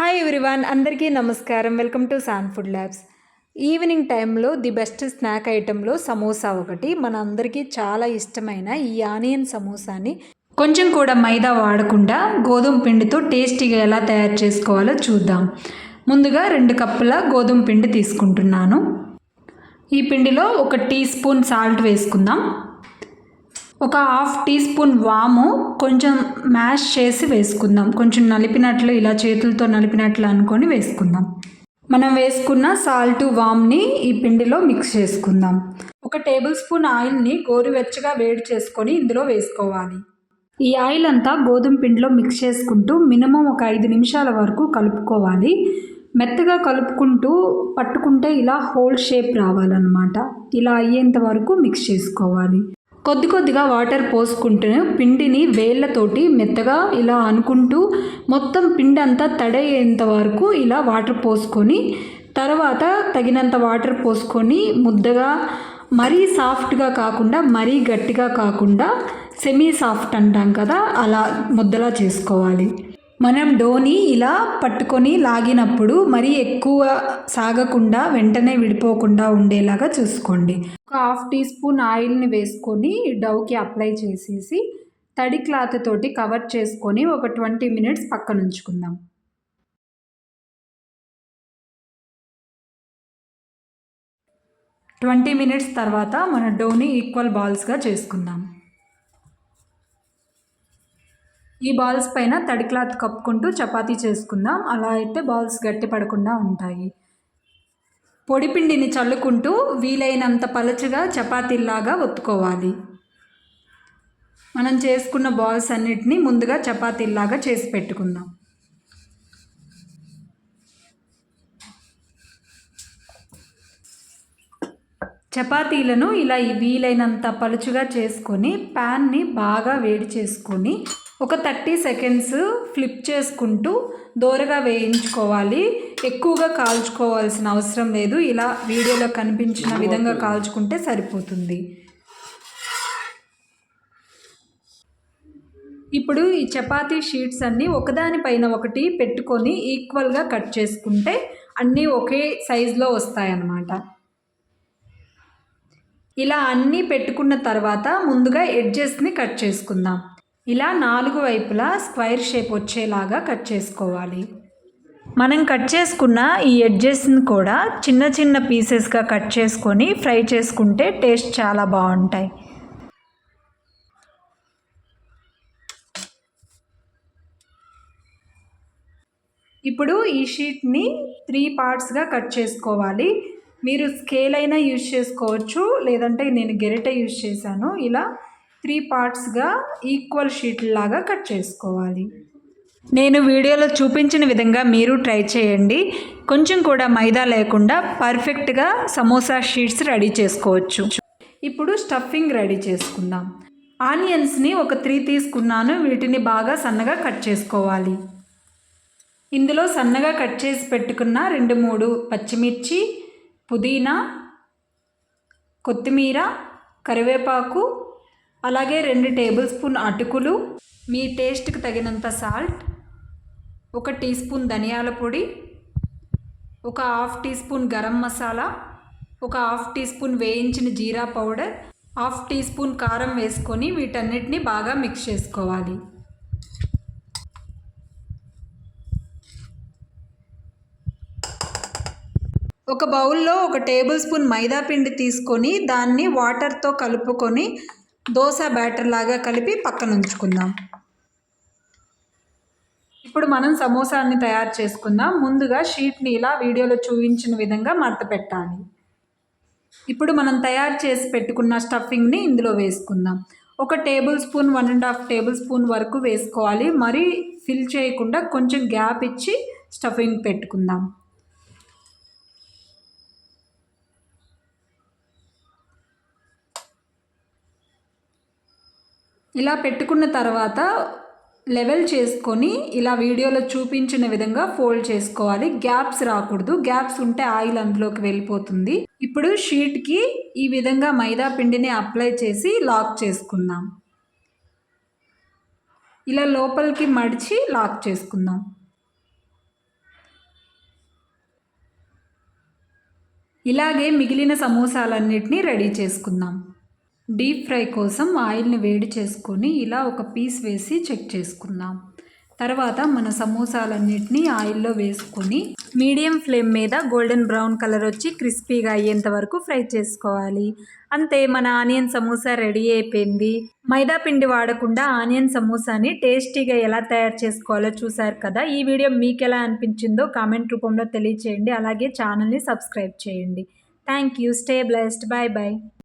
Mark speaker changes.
Speaker 1: Hi everyone అందరికీ నమస్కారం. Welcome to San food labs evening టైంలో ది బెస్ట్ స్నాక్ ఐటెంలో సమోసా ఒకటి. మన అందరికీ చాలా ఇష్టమైన ఈ ఆనియన్ సమోసాని. కొంచెం కూడా మైదా వాడకుండా గోధుమ పిండితో టేస్టీగా ఎలా తయారు చేసుకోవాలో చూద్దాం. ముందుగా రెండు కప్పుల గోధుమ పిండి తీసుకుంటున్నాను. ఈ పిండిలో ఒక టీ స్పూన్ సాల్ట్ వేసుకుందాం. ఒక హాఫ్ టీ స్పూన్ వాము కొంచెం మ్యాష్ చేసి వేసుకుందాం. కొంచెం నలిపినట్లు ఇలా చేతులతో నలిపినట్లు అనుకొని వేసుకుందాం. మనం వేసుకున్న సాల్ట్ వామ్ని ఈ పిండిలో మిక్స్ చేసుకుందాం. ఒక టేబుల్ స్పూన్ ఆయిల్ని గోరువెచ్చగా వేడి చేసుకొని ఇందులో వేసుకోవాలి. ఈ ఆయిల్ అంతా గోధుమ పిండిలో మిక్స్ చేసుకుంటూ మినిమం ఒక ఐదు నిమిషాల వరకు కలుపుకోవాలి. మెత్తగా కలుపుకుంటూ పట్టుకుంటే ఇలా హోల్ షేప్ రావాలన్నమాట. ఇలా అయ్యేంత వరకు మిక్స్ చేసుకోవాలి. కొద్ది కొద్దిగా వాటర్ పోసుకుంటూ పిండిని వేళ్ళతోటి మెత్తగా ఇలా అనుకుంటూ మొత్తం పిండి అంతా తడయ్యేంత వరకు ఇలా వాటర్ పోసుకొని తర్వాత తగినంత వాటర్ పోసుకొని ముద్దగా మరీ సాఫ్ట్గా కాకుండా మరీ గట్టిగా కాకుండా సెమీ సాఫ్ట్ అంటాం కదా అలా ముద్దలా చేసుకోవాలి. మనం డోని ఇలా పట్టుకొని లాగినప్పుడు మరీ ఎక్కువ సాగకుండా వెంటనే విడిపోకుండా ఉండేలాగా చూసుకోండి. ఒక హాఫ్ టీ స్పూన్ ఆయిల్ని వేసుకొని డౌకి అప్లై చేసేసి తడి క్లాత్ తోటి కవర్ చేసుకొని ఒక ట్వంటీ మినిట్స్ పక్కన ఉంచుకుందాం. ట్వంటీ మినిట్స్ తర్వాత మన డోని ఈక్వల్ బాల్స్గా చేసుకుందాం. ఈ బాల్స్ పైన తడి క్లాత్ కప్పుకుంటూ చపాతీ చేసుకుందాం. అలా అయితే బాల్స్ గట్టి పడకుండా ఉంటాయి. పొడిపిండిని చల్లుకుంటూ వీలైనంత పలచగా చపాతీలాగా ఒత్తుకోవాలి. మనం చేసుకున్న బాల్స్ అన్నిటినీ ముందుగా చపాతీలాగా చేసి పెట్టుకుందాం. చపాతీలను ఇలా వీలైనంత పలుచుగా చేసుకొని ప్యాన్ని బాగా వేడి చేసుకొని ఒక థర్టీ సెకండ్స్ ఫ్లిప్ చేసుకుంటూ దోరగా వేయించుకోవాలి. ఎక్కువగా కాల్చుకోవాల్సిన అవసరం లేదు. ఇలా వీడియోలో కనిపించిన విధంగా కాల్చుకుంటే సరిపోతుంది. ఇప్పుడు ఈ చపాతీ షీట్స్ అన్నీ ఒకదానిపైన ఒకటి పెట్టుకొని ఈక్వల్గా కట్ చేసుకుంటే అన్నీ ఒకే సైజులో వస్తాయన్నమాట. ఇలా అన్నీ పెట్టుకున్న తర్వాత ముందుగా ఎడ్జెస్ని కట్ చేసుకుందాం. ఇలా నాలుగు వైపులా స్క్వైర్ షేప్ వచ్చేలాగా కట్ చేసుకోవాలి. మనం కట్ చేసుకున్న ఈ ఎడ్జెస్ని కూడా చిన్న చిన్న పీసెస్గా కట్ చేసుకొని ఫ్రై చేసుకుంటే టేస్ట్ చాలా బాగుంటాయి. ఇప్పుడు ఈ షీట్ని త్రీ పార్ట్స్గా కట్ చేసుకోవాలి. మీరు స్కేల్ అయినా యూజ్ చేసుకోవచ్చు లేదంటే నేను గెరిట యూజ్ చేశాను. ఇలా త్రీ పార్ట్స్గా ఈక్వల్ షీట్ లాగా కట్ చేసుకోవాలి. నేను వీడియోలో చూపించిన విధంగా మీరు ట్రై చేయండి. కొంచెం కూడా మైదా లేకుండా పర్ఫెక్ట్గా సమోసా షీట్స్ రెడీ చేసుకోవచ్చు. ఇప్పుడు స్టఫింగ్ రెడీ చేసుకుందాం. ఆనియన్స్ని ఒక త్రీ తీసుకున్నాను. వీటిని బాగా సన్నగా కట్ చేసుకోవాలి. ఇందులో సన్నగా కట్ చేసి పెట్టుకున్న రెండు మూడు పచ్చిమిర్చి పుదీనా కొత్తిమీర కరివేపాకు అలాగే రెండు టేబుల్ స్పూన్ అటుకులు మీ టేస్ట్కి తగినంత సాల్ట్ ఒక టీ స్పూన్ ధనియాల పొడి ఒక half teaspoon garam masala ఒక హాఫ్ టీ స్పూన్ వేయించిన జీరా పౌడర్ హాఫ్ టీ స్పూన్ కారం వేసుకొని వీటన్నిటిని బాగా మిక్స్ చేసుకోవాలి. ఒక బౌల్లో ఒక టేబుల్ స్పూన్ మైదా పిండి తీసుకొని దాన్ని వాటర్తో కలుపుకొని దోశ బ్యాటర్ లాగా కలిపి పక్కన ఉంచుకుందాం. ఇప్పుడు మనం సమోసాన్ని తయారు చేసుకుందాం. ముందుగా షీట్ని ఇలా వీడియోలో చూపించిన విధంగా మడత పెట్టాలి. ఇప్పుడు మనం తయారు చేసి పెట్టుకున్న స్టఫింగ్ని ఇందులో వేసుకుందాం. ఒక tablespoon one and half tablespoon వరకు వేసుకోవాలి. మరీ ఫిల్ చేయకుండా కొంచెం గ్యాప్ ఇచ్చి స్టఫింగ్ పెట్టుకుందాం. ఇలా పెట్టుకున్న తర్వాత లెవెల్ చేసుకొని ఇలా వీడియోలో చూపించిన విధంగా ఫోల్డ్ చేసుకోవాలి. గ్యాప్స్ రాకూడదు. గ్యాప్స్ ఉంటే ఆయిల్ అందులోకి వెళ్ళిపోతుంది. ఇప్పుడు షీట్కి ఈ విధంగా మైదా పిండిని అప్లై చేసి లాక్ చేసుకుందాం. ఇలా లోపలికి మడిచి లాక్ చేసుకుందాం. ఇలాగే మిగిలిన సమోసాలన్నిటినీ రెడీ చేసుకుందాం. డీప్ ఫ్రై కోసం ఆయిల్ని వేడి చేసుకొని ఇలా ఒక పీస్ వేసి చెక్ చేసుకుందాం. తర్వాత మన సమోసాలన్నిటిని ఆయిల్లో వేసుకొని మీడియం ఫ్లేమ్ మీద గోల్డెన్ బ్రౌన్ కలర్ వచ్చి క్రిస్పీగా అయ్యేంత వరకు ఫ్రై చేసుకోవాలి. అంతే మన ఆనియన్ సమోసా రెడీ అయిపోయింది. మైదా పిండి వాడకుండా ఆనియన్ సమోసాని టేస్టీగా ఎలా తయారు చేసుకోవాలో చూసారు కదా? ఈ వీడియో మీకు ఎలా అనిపించిందో కామెంట్ రూపంలో తెలియచేయండి. అలాగే ఛానల్ని సబ్స్క్రైబ్ చేయండి. Thank you. Stay blessed. Bye bye